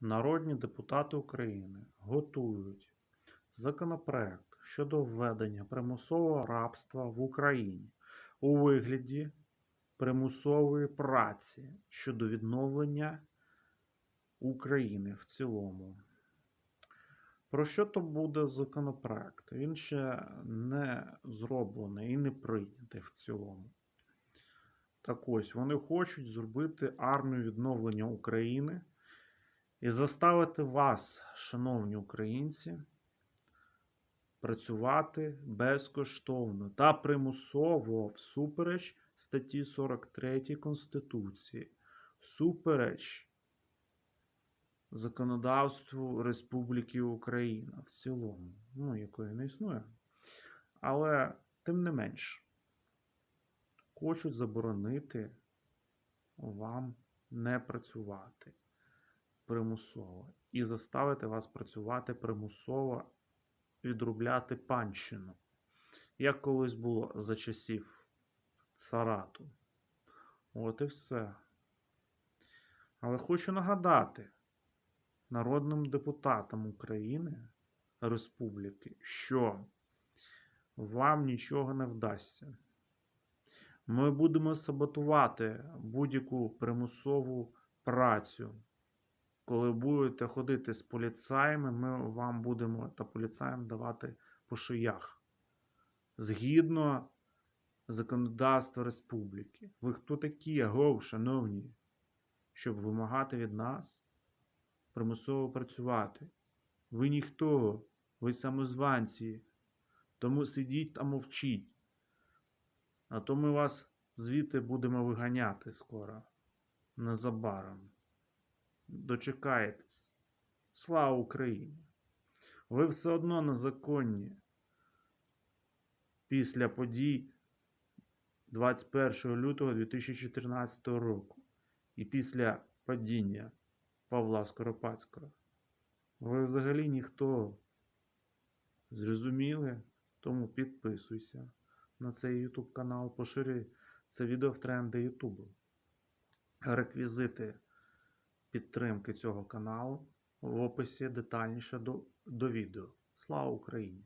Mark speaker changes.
Speaker 1: Народні депутати України готують законопроект щодо введення примусового рабства в Україні у вигляді примусової праці щодо відновлення України в цілому. Про що то буде законопроект? Він ще не зроблений і не прийнятий в цілому. Так ось, вони хочуть зробити армію відновлення України і заставити вас, шановні українці, працювати безкоштовно та примусово всупереч статті 43 Конституції, всупереч законодавству Республіки Україна в цілому, ну, якої не існує. Але тим не менш, хочуть заборонити вам не працювати примусово і заставити вас працювати примусово, відробляти панщину, як колись було за часів царату. От і все. Але хочу нагадати народним депутатам України Республіки, що вам нічого не вдасться. Ми будемо саботувати будь-яку примусову працю. Коли будете ходити з поліцаями, ми вам будемо та поліцаям давати по шиях. Згідно законодавства республіки. Ви хто такі, агов, шановні, щоб вимагати від нас примусово працювати? Ви ніхто, ви самозванці. Тому сидіть та мовчіть. А то ми вас звідти будемо виганяти скоро. Незабаром. Дочекаєтесь. Слава Україні! Ви все одно незаконні. Після подій 21 лютого 2014 року і після падіння Павла Скоропадського. Ви взагалі ніхто. Зрозуміли? Тому підписуйся на цей YouTube канал, поширюй це відео в тренди YouTube. Реквізити підтримки цього каналу в описі детальніше до, до відео. Слава Україні!